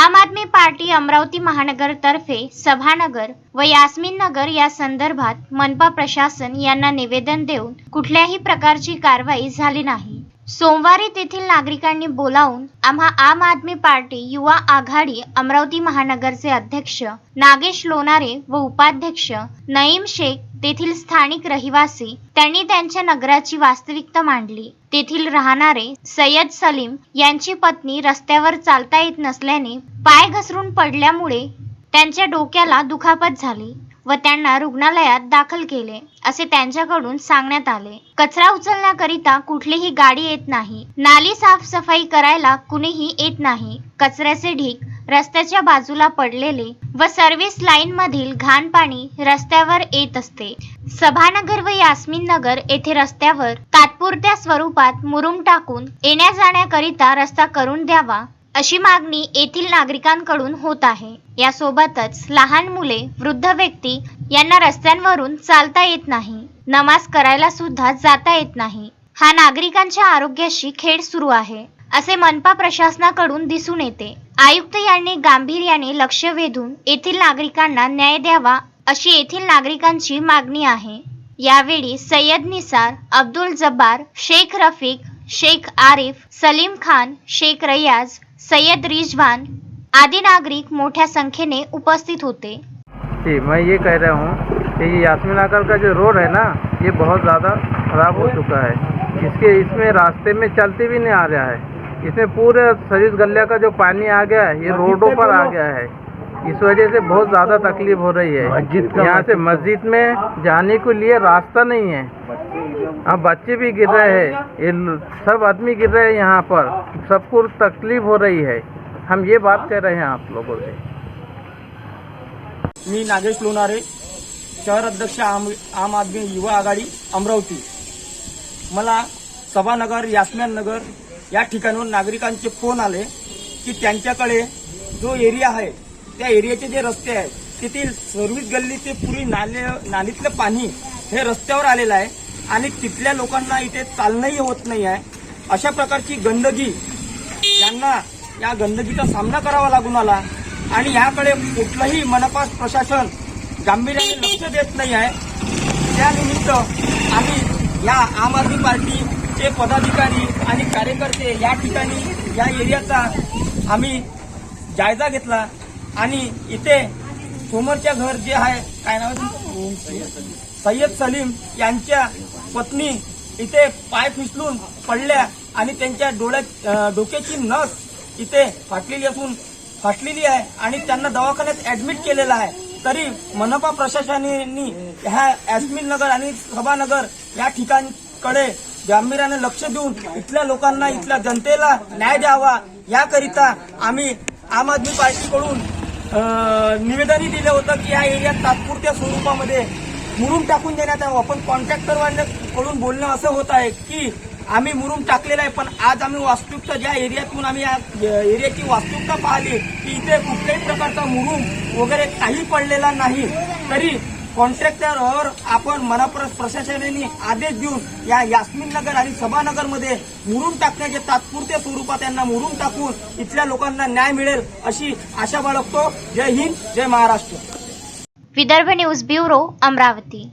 आम आदमी पार्टी अमरावती महानगरतर्फे सभानगर व यास्मिन नगर या संदर्भात मनपा प्रशासन यांना निवेदन देऊन कुठल्याही प्रकारची कारवाई झाली नाही. सोमवारी तेथील नागरिकांनी बोलावून आम्हा आम आदमी पार्टी युवा आघाडी अमरावती महानगरचे अध्यक्ष नागेश लोणारे व उपाध्यक्ष नईम शेख तेथील स्थानिक रहिवासी त्यांनी त्यांच्या नगराची वास्तविकता मांडली. तेथील राहणारे सय्यद सलीम यांची पत्नी रस्त्यावर चालता येत नसल्याने पाय घसरून पडल्यामुळे त्यांच्या डोक्याला दुखापत झाली व त्यांना रुग्णालयात दाखल केले असे त्यांच्याकडून सांगण्यात आले. कचरा उचलण्याकरिता कुठलीही गाडी येत नाही. नाली साफसफाई करायला कुणीही येत नाही. कचऱ्याचे ढीग रस्त्याच्या बाजूला पडलेले व सर्व्हिस लाईन मधील घाण पाणी रस्त्यावर येत असते. सभानगर व यास्मिन नगर येथे रस्त्यावर तात्पुरत्या स्वरूपात मुरुम टाकून येण्या जाण्याकरिता रस्ता करून द्यावा अशी मागणी येथील नागरिकांकडून होत आहे. यासोबतच लहान मुले वृद्ध व्यक्ती यांना रस्त्यांवरून चालता येत नाही. नमाज करायला सुद्धा जाता येत नाही. हा नागरिकांच्या आरोग्याशी खेळ सुरू आहे असे मनपा प्रशासनाकडून दिसून येते. आयुक्त यांनी गांभीर्याने लक्ष वेधून येथील नागरिकांना न्याय द्यावा अशी येथील नागरिकांची मागणी आहे. यावेळी सय्यद निसार अब्दुल जब्बार शेख रफीक शेख आरिफ सलीम खान शेख रयाज सय्यद रिजवान आदी नागरिक मोठ्या संख्येने उपस्थित होते. जी मैं ये कह रहा हूँ कि ये यास्मीन नगर का जो रोड है ना ये बहुत ज़्यादा ख़राब हो चुका है। इसके इसमें रास्ते में चलते भी नहीं आ रहा है। इसमें पूरे सर्विस गलिया का जो पानी आ गया है ये रोडों पर आ गया है। इस वजह से बहुत ज़्यादा तकलीफ़ हो रही है। मस्जिद यहाँ से मस्जिद। में जाने के लिए रास्ता नहीं है। अब बच्चे भी गिर रहे हैं। ये सब आदमी गिर रहे हैं यहाँ पर। सबको तकलीफ़ हो रही है। हम ये बात कह रहे हैं आप लोगों से। मी नागेश लोणारे शहर अध्यक्ष आम आम आदमी युवा आघाडी अमरावती. मला सभानगर यास्म्यान नगर या ठिकाणून नागरिकांचे फ़ोन आले की त्यांच्याकडे जो एरिया आहे त्या एरियाचे जे रस्ते आहेत तेथील सर्विस गल्ली ते पुरी नाले नालीतलं पाणी हे रस्त्यावर आलेलं आहे आणि तिथल्या लोकांना इथे चालणंही होत नाही आहे. अशा प्रकारची गंदगी यांना या गंदगीचा सामना करावा लागून आला आणि याकडे कुठलंही मनपा प्रशासन गांभीर्याने लक्ष देत नाही आहे. त्यानिमित्त आम्ही या आम आदमी पार्टीचे पदाधिकारी आणि कार्यकर्ते या ठिकाणी या एरियाचा आम्ही जायजा घेतला. आणि इथे समोरच्या घर जे आहे काय नाव सय्यद सलीम यांच्या पत्नी इथे पाय फिसलून पडल्या आणि त्यांच्या डोळ्यात डोक्याची नस इथे फाटलेली असून फाटलेली आहे आणि त्यांना दवाखान्यात ऍडमिट केलेलं आहे. तरी मनपा प्रशासनाने ह्या ॲस्मिन नगर आणि सभानगर या ठिकाणकडे गांभीर्याने लक्ष देऊन इथल्या लोकांना इथल्या जनतेला न्याय द्यावा. याकरिता आम्ही आम आदमी पार्टीकडून निवेदनही दिलं होतं की या एरियात तात्पुरत्या स्वरूपामध्ये मुरुम टाकून देण्यात यावं. पण कॉन्ट्रॅक्टरवाल्याकडून बोलणं असं होत आहे की आम्ही मुरुम टाकलेला आहे पण आज आम्ही वास्तविकता ज्या एरियातून आम्ही या एरियाची वास्तविकता पाहिली की इथे कुठल्याही प्रकारचा मुरुम वगैरे काही पडलेला नाही. तरी कॉन्ट्रॅक्टरवर आपण मनापर प्रशासनाने आदेश देऊन या यास्मिन नगर आणि सभानगरमध्ये मुरून टाकण्याचे तात्पुरत्या स्वरूपात त्यांना मुरून टाकून इथल्या लोकांना न्याय मिळेल अशी आशा बाळगतो. जय हिंद जय Maharashtra. Vidarbha news bureau Amravati.